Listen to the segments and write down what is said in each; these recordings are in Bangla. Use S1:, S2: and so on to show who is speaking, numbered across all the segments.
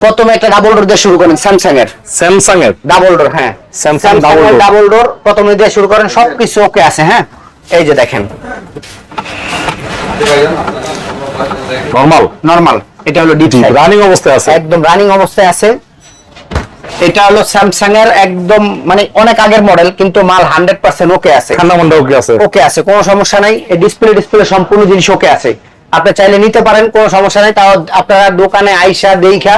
S1: প্রথমে একটা ডাবল ডোর দিয়ে শুরু করেন স্যামসাং এর
S2: স্যামসাং এর
S1: ডাবল ডোর হ্যাঁ
S2: double door।
S1: ডাবল ডোর প্রথমে দিয়ে শুরু করেন সবকিছু ওকে আছে হ্যাঁ? এই যে দেখেন।
S2: নরমাল
S1: নরমাল এটা হলো ডিপ
S2: রানিং অবস্থায় আছে।
S1: একদম রানিং অবস্থায় আছে। এটা হলো স্যামসাং এর একদম মানে অনেক আগের মডেল কিন্তু মাল হান্ড্রেড পার্সেন্ট ওকে আছে।
S2: ঠান্ডা ওকে আছে।
S1: ওকে আছে কোনো সমস্যা নাই। ডিসপ্লে ডিসপ্লে সম্পূর্ণ জিনিস ওকে আছে। আপনি চাইলে নিতে পারেন কোনো সমস্যা নাই। তাও আপনারা দোকানে আইসা দেইখা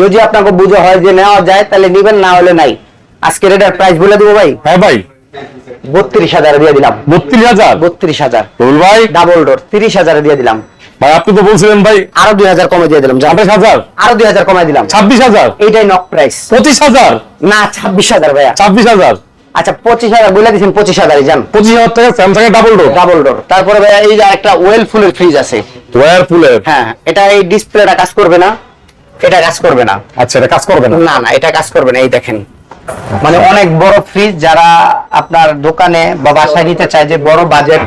S1: যদি আপনাকে বুঝে হয় যে নেওয়া যায় তাহলে নিবেন না হলে নাই। আজকে এটার প্রাইস বলে দিব ভাই।
S2: হ্যাঁ ভাই।
S1: বত্রিশ হাজার দিয়ে দিলাম।
S2: বত্রিশ হাজার?
S1: বত্রিশ হাজার।
S2: ভাই?
S1: ডাবল ডোর তিরিশ হাজারে দিয়ে দিলাম।
S2: ভাই আপনি তো বলছিলেন ভাই
S1: আরও দুই হাজার কমে দিয়ে দিলাম।
S2: আঠাশ হাজার?
S1: আরও দুই হাজার কমাই দিলাম।
S2: ছাব্বিশ হাজার?
S1: এইটাই নক প্রাইস
S2: পঁচিশ হাজার?
S1: না ছাব্বিশ হাজার ভাইয়া।
S2: ছাব্বিশ হাজার?
S1: আচ্ছা পঁচিশ হাজার বলে দিচ্ছেন পঁচিশ হাজারই যান
S2: পঁচিশ হাজার টাকা স্যামসাং এর ডাবল ডোর
S1: ডাবল ডোর তারপরে ভাইয়া এই যে একটা ওয়েল ফুলের ফ্রিজ আছে।
S2: ওয়ারপুলের
S1: হ্যাঁ এটা এই ডিসপ্লেটা কাজ করবে না। এটা কাজ করবে না।
S2: আচ্ছা এটা কাজ করবে না?
S1: না না এটা কাজ করবে না এই দেখেন। মানে অনেক বড় ফ্রিজ যারা আপনার দোকানে বা বাসায় নিতে চায় যে বড় বাজেট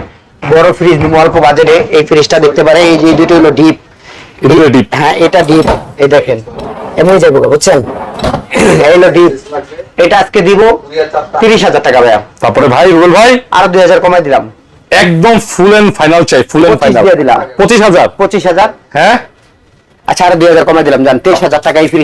S1: বড় ফ্রিজ অল্প বাজেটে এই ফ্রিজটা দেখতে পারে এই যে দুটো হলো ডিপ
S2: এটা হলো deep।
S1: হ্যাঁ এটা ডিপ এই দেখেন। এমনি যাব বুঝছেন? এই হলো ডিপ এটা আজকে দিব তিরিশ হাজার টাকা ভাইয়া।
S2: তারপরে ভাই রুল ভাই?
S1: আরও দুই হাজার কমাই দিলাম।
S2: একদম ফুল এন্ড ফাইনাল চাই ফুল এন্ড ফাইনাল
S1: দিয়ে দিলাম।
S2: পঁচিশ হাজার?
S1: পঁচিশ হাজার।
S2: হ্যাঁ?
S1: আচ্ছা আরও দুই হাজার কমাই দিলাম জান তেইশ হাজার টাকা ফ্রিজ